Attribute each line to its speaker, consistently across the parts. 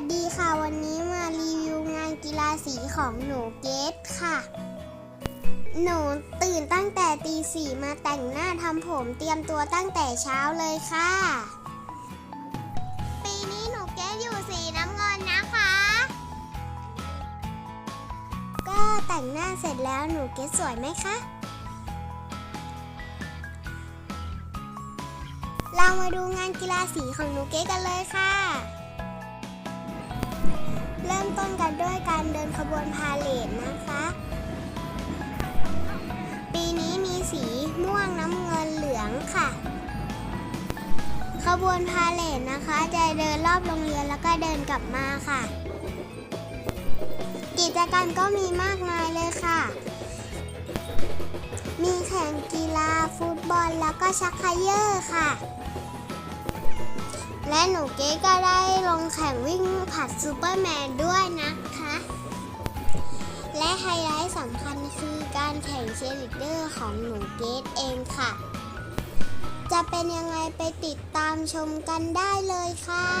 Speaker 1: สดีค่ะวันนี้มารีวิวงานกีฬาสีของหนูเกตค่ะ หนูตื่นตั้งแต่ตีสี่มาแต่งหน้าทำผมเตรียมตัวตั้งแต่เช้าเลยค่ะ ปีนี้หนูเกตอยู่สีน้ำเงินนะคะ ก็แต่งหน้าเสร็จแล้วหนูเกตสวยไหมคะเรามาดูงานกีฬาสีของหนูเก๊กันเลยค่ะ เริ่มต้นกันด้วยการเดินขบวนพาเลทนะคะ ปีนี้มีสีม่วงน้ำเงินเหลืองค่ะ ขบวนพาเลทนะคะ จะเดินรอบโรงเรียนแล้วก็เดินกลับมาค่ะ กิจกรรมก็มีมากมายเลยค่ะ มีแข่งกีฬาฟุตบอลแล้วก็ชักเยอร์ค่ะ และหนูเก๊ก็ได้ลงแข่งวิ่งผัดซูเปอร์แมนด้วยนะคะ และไฮไลท์สำคัญคือการแข่งเชียร์ลีดเดอร์ของหนูเกตเองค่ะ จะเป็นยังไงไปติดตามชมกันได้เลยค่ะ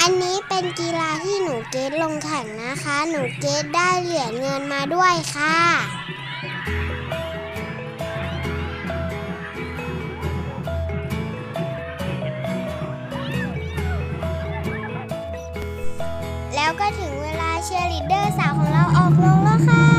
Speaker 1: อันนี้เป็นกีฬาที่หนูเกตลงแข่งนะคะ หนูเกตได้เหรียญเงินมาด้วยค่ะแล้วก็ถึงเวลาเชียร์ลีดเดอร์สาวของเราออกลงแล้วค่ะ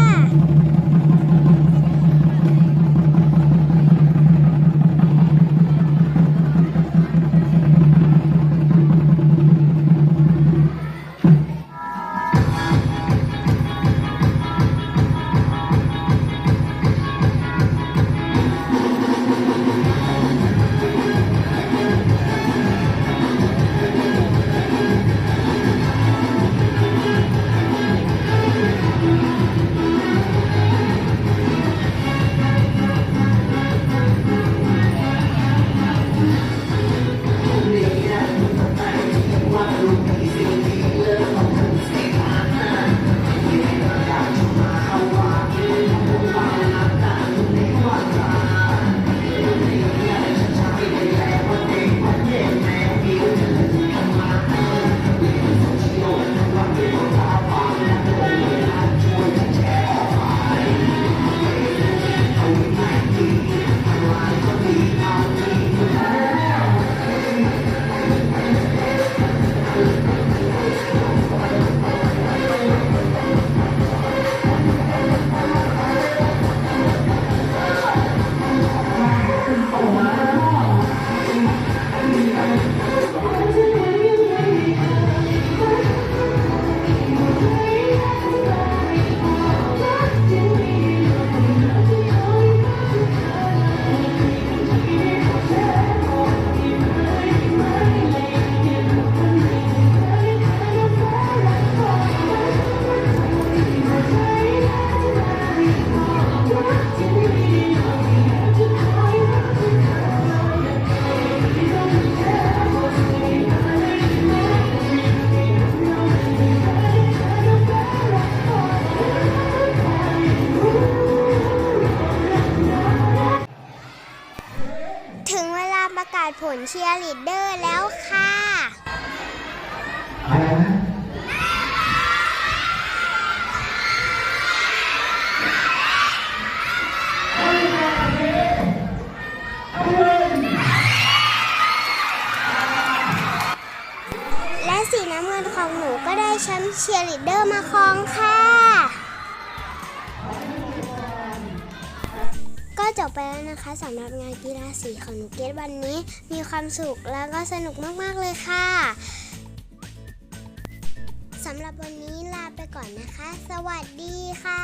Speaker 1: ประกาศผลเชียร์ลีดเดอร์แล้วค่ะและสีน้ำเงินของหนูก็ได้แชมป์เชียร์ลีดเดอร์มาครองค่ะ จบไปแล้วนะคะสำหรับงานกีฬาสีของหนูเกตวันนี้ มีความสุขแล้วก็สนุกมากๆเลยค่ะสำหรับวันนี้ลาไปก่อนนะคะ สวัสดีค่ะ